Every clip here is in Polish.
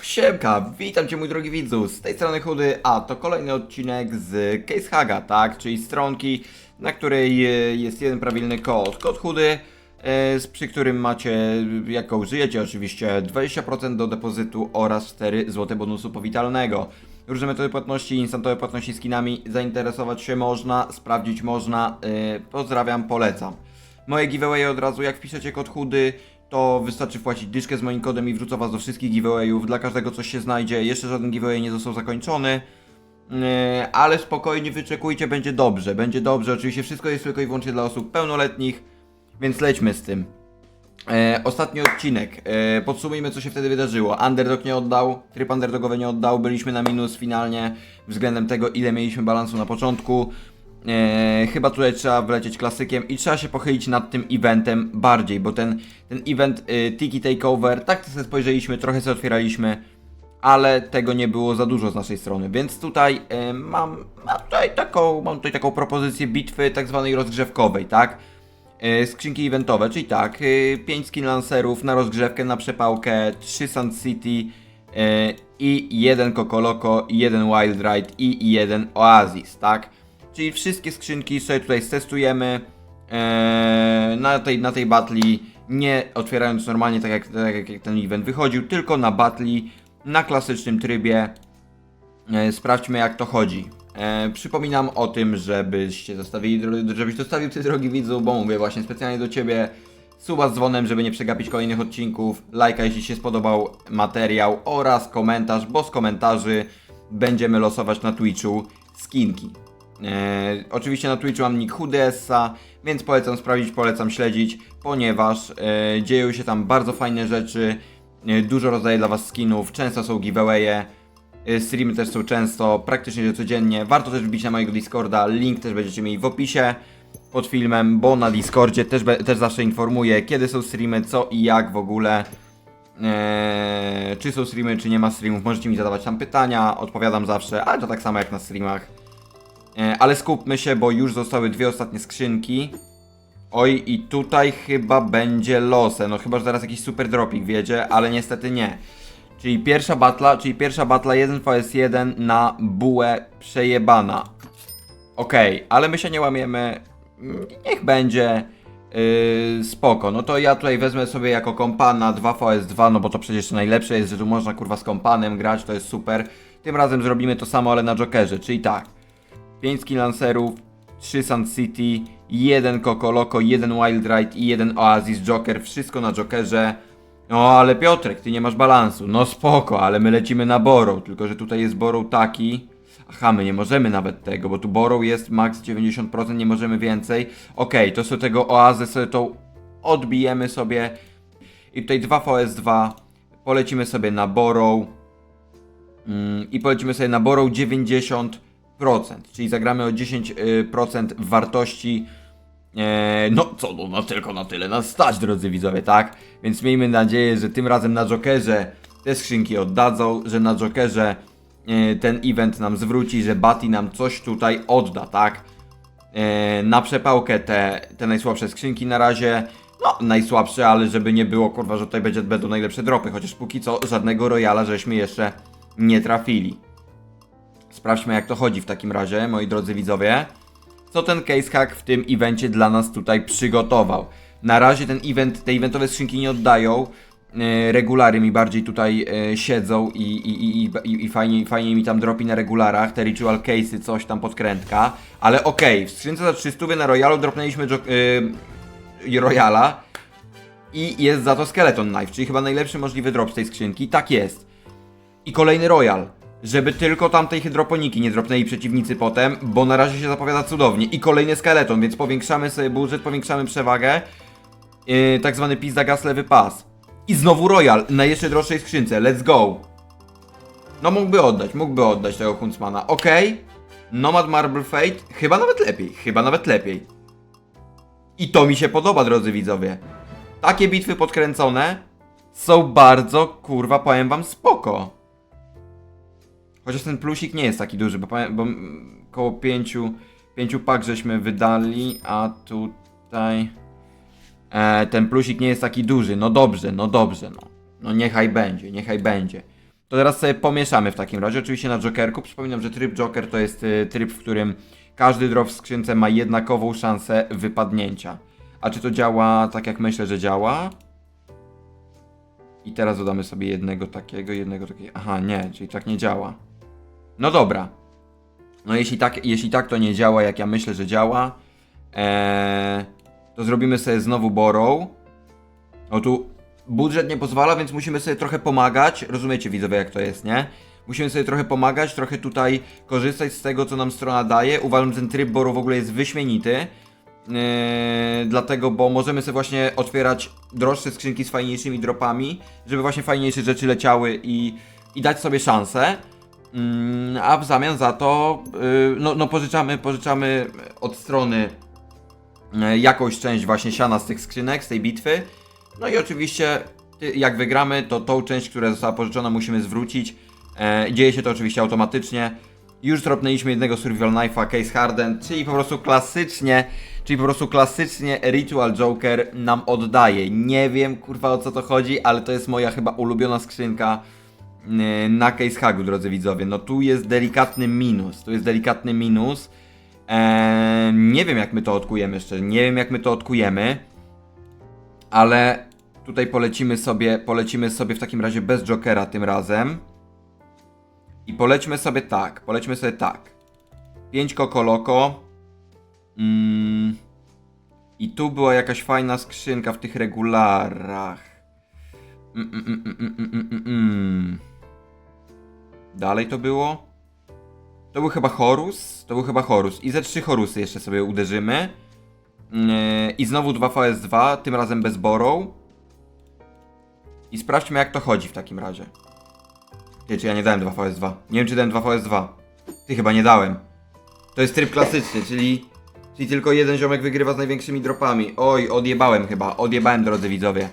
Siemka, witam Cię mój drogi widzu, z tej strony Chudy, a to kolejny odcinek z Case Haga, tak, czyli stronki, na której e, jest jeden prawilny kod, kod Chudy, e, przy którym macie, jak go użyjecie oczywiście, 20% do depozytu oraz 4 zł bonusu powitalnego. Różne metody płatności, instantowe płatności skinami, zainteresować się można, sprawdzić można, e, pozdrawiam, polecam. Moje giveaway od razu, jak wpiszecie kod chudy, to wystarczy wpłacić dyszkę z moim kodem i wrzucę was do wszystkich giveawayów. Dla każdego coś się znajdzie. Jeszcze żaden giveaway nie został zakończony. Yy, ale spokojnie wyczekujcie, będzie dobrze. Będzie dobrze. Oczywiście wszystko jest tylko i wyłącznie dla osób pełnoletnich, więc lećmy z tym. E, ostatni odcinek. E, podsumujmy, co się wtedy wydarzyło. Underdog nie oddał, tryb underdogowy nie oddał, byliśmy na minus finalnie względem tego, ile mieliśmy balansu na początku. E, chyba tutaj trzeba wlecieć klasykiem i trzeba się pochylić nad tym eventem bardziej, bo ten, ten event y, Tiki Takeover, tak sobie spojrzeliśmy, trochę sobie otwieraliśmy, ale tego nie było za dużo z naszej strony, więc tutaj e, mam, mam, tutaj taką, mam tutaj taką propozycję bitwy tak zwanej rozgrzewkowej, tak? E, skrzynki eventowe, czyli tak, 5 skin lancerów na rozgrzewkę, na przepałkę, 3 Sun City i jeden Kokoloko, jeden Wild Ride i jeden Oasis, tak? Czyli wszystkie skrzynki sobie tutaj stestujemy e, na tej, na tej batli, nie otwierając normalnie tak jak, tak jak ten event wychodził, tylko na batli, na klasycznym trybie. E, sprawdźmy jak to chodzi. E, przypominam o tym, żebyście zostawili, żebyś zostawił ty drogi widzu, bo mówię właśnie specjalnie do ciebie suba z dzwonem, żeby nie przegapić kolejnych odcinków, lajka jeśli się spodobał materiał oraz komentarz, bo z komentarzy będziemy losować na Twitchu skinki. E, oczywiście na Twitchu mam nick HudeSa, więc polecam sprawdzić, polecam śledzić, ponieważ e, dzieją się tam bardzo fajne rzeczy, e, dużo rozdaję dla was skinów, często są giveawaye, e, streamy też są często, praktycznie codziennie. Warto też wbić na mojego Discorda, link też będziecie mieli w opisie pod filmem, bo na Discordzie też, też zawsze informuję, kiedy są streamy, co i jak w ogóle. Eee, czy są streamy, czy nie ma streamów, możecie mi zadawać tam pytania, odpowiadam zawsze, ale to tak samo jak na streamach. E, ale skupmy się, bo już zostały dwie ostatnie skrzynki. Oj, i tutaj chyba będzie losem. No chyba, że zaraz jakiś super dropik wiedzie, ale niestety nie. Czyli pierwsza batla, czyli pierwsza batla 1 vs1 na bułę przejebana. Okej, ale my się nie łamiemy. Niech będzie. Yy, spoko, no to ja tutaj wezmę sobie jako kompana 2 vs2, no bo to przecież najlepsze jest, że tu można kurwa z kompanem grać, to jest super. Tym razem zrobimy to samo, ale na Jokerze, czyli tak. 5 skin lancerów, 3 Sun City, 1 Kokoloko, 1 Wild Ride i 1 Oasis Joker. Wszystko na Jokerze. No ale Piotrek, ty nie masz balansu. No spoko, ale my lecimy na Borrow. Tylko, że tutaj jest Borrow taki. Aha, my nie możemy nawet tego, bo tu Borrow jest max 90%, nie możemy więcej. Okej, to sobie tego Oazę sobie to odbijemy sobie. I tutaj 2 VS2. Polecimy sobie na Borrow. Mm, I polecimy sobie na Borrow 90%, czyli zagramy o 10% wartości. E, no co, no, no tylko na tyle nas stać, drodzy widzowie, tak? Więc miejmy nadzieję, że tym razem na Jokerze te skrzynki oddadzą, że na Jokerze e, ten event nam zwróci, że Bati nam coś tutaj odda, tak? E, na przepałkę te, te najsłabsze skrzynki na razie. No, najsłabsze, ale żeby nie było, kurwa, że tutaj będzie, będą najlepsze dropy, chociaż póki co żadnego Royala żeśmy jeszcze nie trafili. Sprawdźmy jak to chodzi w takim razie, moi drodzy widzowie. Co ten case hack w tym evencie dla nas tutaj przygotował. Na razie ten event, te eventowe skrzynki nie oddają. E, Regulary mi bardziej tutaj e, siedzą i, i, i, i, i fajnie, fajnie mi tam dropi na regularach, te ritual case'y, coś tam podkrętka. Ale okej, w skrzynce za 300 na Royalu dropnęliśmy y, Royala i jest za to Skeleton Knife, czyli chyba najlepszy możliwy drop z tej skrzynki. Tak jest. I kolejny Royal. Żeby tylko tamtej hydroponiki nie dropnęli przeciwnicy potem, bo na razie się zapowiada cudownie. I kolejny skeleton, więc powiększamy sobie budżet, powiększamy przewagę. Yy, tak zwany pizda gas lewy pas. I znowu Royal na jeszcze droższej skrzynce. Let's go. No mógłby oddać, mógłby oddać tego Huntsmana. Okej. Nomad Marble Fate. Chyba nawet lepiej, chyba nawet lepiej. I to mi się podoba, drodzy widzowie. Takie bitwy podkręcone są bardzo, kurwa, powiem wam, spoko. Chociaż ten plusik nie jest taki duży, bo, bo koło pięciu, pięciu pak żeśmy wydali, a tutaj e, ten plusik nie jest taki duży. No dobrze, no dobrze, no. No niechaj będzie, niechaj będzie. To teraz sobie pomieszamy w takim razie, oczywiście na Jokerku. Przypominam, że tryb Joker to jest y, tryb, w którym każdy drop w skrzynce ma jednakową szansę wypadnięcia. A czy to działa tak jak myślę, że działa? I teraz dodamy sobie jednego takiego, jednego takiego. Aha, nie, czyli tak nie działa. No dobra. No jeśli tak, jeśli tak to nie działa, jak ja myślę, że działa, eee, to zrobimy sobie znowu borrow. No tu budżet nie pozwala, więc musimy sobie trochę pomagać. Rozumiecie widzowie jak to jest, nie? Musimy sobie trochę pomagać, trochę tutaj korzystać z tego, co nam strona daje. Uważam, że ten tryb boru w ogóle jest wyśmienity. Yy, dlatego, bo możemy sobie właśnie otwierać droższe skrzynki z fajniejszymi dropami, żeby właśnie fajniejsze rzeczy leciały i, i dać sobie szansę. Yy, a w zamian za to, yy, no, no pożyczamy, pożyczamy od strony yy, jakąś część właśnie siana z tych skrzynek, z tej bitwy. No i oczywiście, jak wygramy, to tą część, która została pożyczona, musimy zwrócić. E, dzieje się to oczywiście automatycznie. Już dropnęliśmy jednego Survival Knife'a Case Harden, czyli po prostu klasycznie, czyli po prostu klasycznie Ritual Joker nam oddaje. Nie wiem kurwa o co to chodzi, ale to jest moja chyba ulubiona skrzynka na Case Hagu, drodzy widzowie. No tu jest delikatny minus, tu jest delikatny minus. Eee, nie wiem jak my to odkujemy szczerze, nie wiem jak my to odkujemy, ale tutaj polecimy sobie, polecimy sobie w takim razie bez Jokera tym razem. I polećmy sobie tak, polećmy sobie tak. 5 kokoloko. Mm. I tu była jakaś fajna skrzynka w tych regularach. Mm, mm, mm, mm, mm, mm, mm, mm. Dalej to było? To był chyba Horus? To był chyba Horus. I ze trzy Horusy jeszcze sobie uderzymy. Yy, I znowu 2 VS2, tym razem bez Borrow. I sprawdźmy jak to chodzi w takim razie. Ty, czy ja nie dałem 2VS2? Nie wiem, czy dałem 2VS2. Ty chyba nie dałem. To jest tryb klasyczny, czyli, czyli tylko jeden ziomek wygrywa z największymi dropami. Oj, odjebałem chyba, odjebałem drodzy widzowie.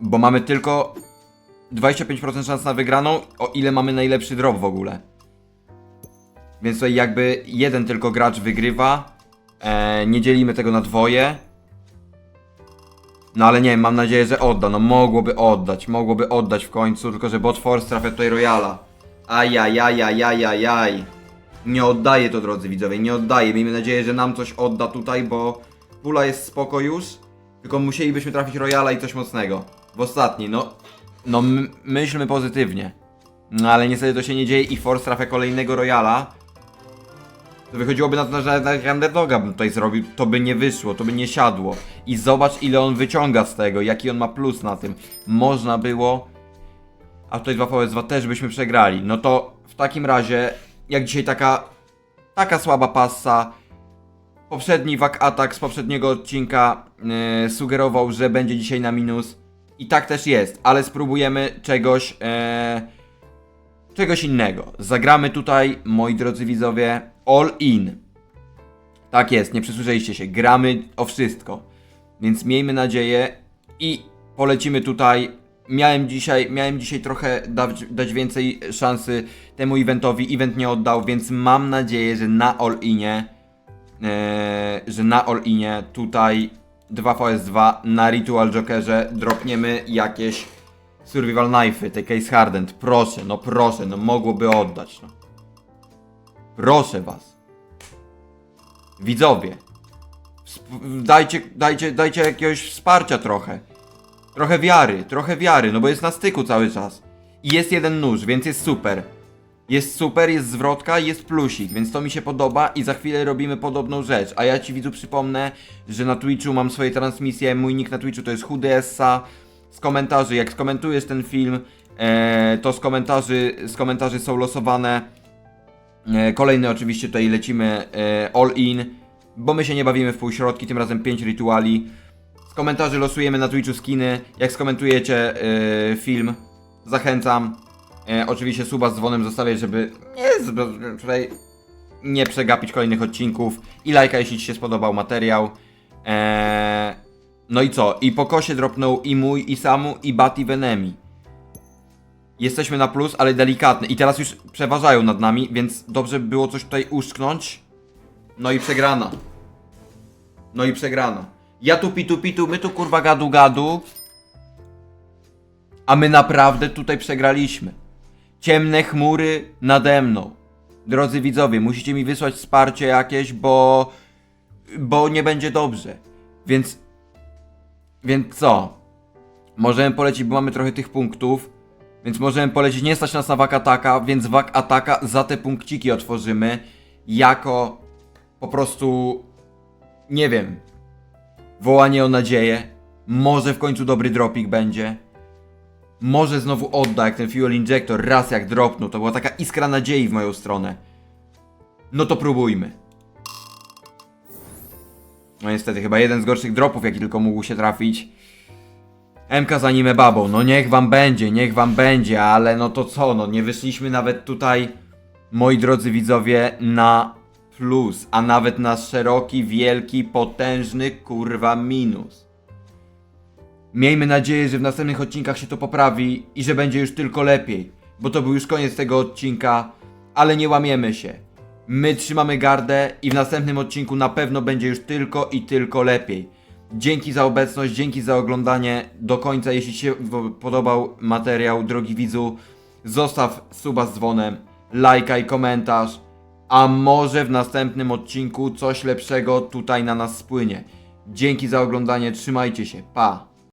Bo mamy tylko 25% szans na wygraną, o ile mamy najlepszy drop w ogóle. Więc tutaj jakby jeden tylko gracz wygrywa. E, nie dzielimy tego na dwoje. No ale nie wiem, mam nadzieję, że odda. No mogłoby oddać, mogłoby oddać w końcu, tylko że bot force trafia tutaj Royala. Ajajajajajajaj. Nie oddaje to, drodzy widzowie, nie oddaje. Miejmy nadzieję, że nam coś odda tutaj, bo pula jest spoko już. Tylko musielibyśmy trafić Royala i coś mocnego. W ostatni, no. No my, myślmy pozytywnie. No ale niestety to się nie dzieje i Force trafia kolejnego Royala. To wychodziłoby na to, że nawet underdoga bym tutaj zrobił, to by nie wyszło, to by nie siadło. I zobacz ile on wyciąga z tego, jaki on ma plus na tym. Można było, a tutaj 2vs2 też byśmy przegrali. No to w takim razie, jak dzisiaj taka, taka słaba passa, poprzedni wak atak z poprzedniego odcinka yy, sugerował, że będzie dzisiaj na minus. I tak też jest, ale spróbujemy czegoś, e, czegoś innego. Zagramy tutaj, moi drodzy widzowie, all in. Tak jest, nie przysłyszeliście się. Gramy o wszystko. Więc miejmy nadzieję i polecimy tutaj. Miałem dzisiaj, miałem dzisiaj trochę dać, dać więcej szansy temu eventowi. Event nie oddał, więc mam nadzieję, że na all inie, e, że na all inie tutaj 2vs2 na Ritual Jokerze dropniemy jakieś Survival Knife'y, te Case Hardened. Proszę, no proszę, no mogłoby oddać, no. Proszę was. Widzowie. Dajcie, dajcie, dajcie jakiegoś wsparcia trochę. Trochę wiary, trochę wiary, no bo jest na styku cały czas. I jest jeden nóż, więc jest super. Jest super, jest zwrotka, jest plusik, więc to mi się podoba i za chwilę robimy podobną rzecz. A ja ci widzu przypomnę, że na Twitchu mam swoje transmisje, mój nick na Twitchu to jest HudyEssa. Z komentarzy, jak skomentujesz ten film, e, to z komentarzy, z komentarzy są losowane E, Kolejny oczywiście tutaj lecimy e, all in, bo my się nie bawimy w półśrodki, tym razem 5 rytuali. Z komentarzy losujemy na Twitchu skiny. Jak skomentujecie e, film, zachęcam. E, oczywiście suba z dzwonem zostawiać, żeby nie, tutaj nie przegapić kolejnych odcinków. I lajka, jeśli Ci się spodobał materiał. E, no i co? I po kosie dropnął i mój, i Samu, i Bat, i Venemi. Jesteśmy na plus, ale delikatny. I teraz już przeważają nad nami, więc dobrze by było coś tutaj uszknąć. No i przegrana. No i przegrana. Ja tu pitu pitu, my tu kurwa gadu gadu. A my naprawdę tutaj przegraliśmy. Ciemne chmury nade mną. Drodzy widzowie, musicie mi wysłać wsparcie jakieś, bo. bo nie będzie dobrze. Więc. Więc co? Możemy polecić, bo mamy trochę tych punktów. Więc możemy polecić, nie stać nas na wak ataka, więc wak ataka za te punkciki otworzymy. Jako po prostu. Nie wiem. Wołanie o nadzieję. Może w końcu dobry dropik będzie. Może znowu odda jak ten fuel injector raz jak dropnął. To była taka iskra nadziei w moją stronę. No to próbujmy. No niestety, chyba jeden z gorszych dropów, jaki tylko mógł się trafić. MK za anime babą, no niech wam będzie, niech wam będzie, ale no to co, no nie wyszliśmy nawet tutaj, moi drodzy widzowie, na plus, a nawet na szeroki, wielki, potężny, kurwa, minus. Miejmy nadzieję, że w następnych odcinkach się to poprawi i że będzie już tylko lepiej, bo to był już koniec tego odcinka, ale nie łamiemy się. My trzymamy gardę i w następnym odcinku na pewno będzie już tylko i tylko lepiej. Dzięki za obecność, dzięki za oglądanie do końca. Jeśli Ci się podobał materiał, drogi widzu, zostaw suba z dzwonem, lajka i komentarz, a może w następnym odcinku coś lepszego tutaj na nas spłynie. Dzięki za oglądanie, trzymajcie się, pa!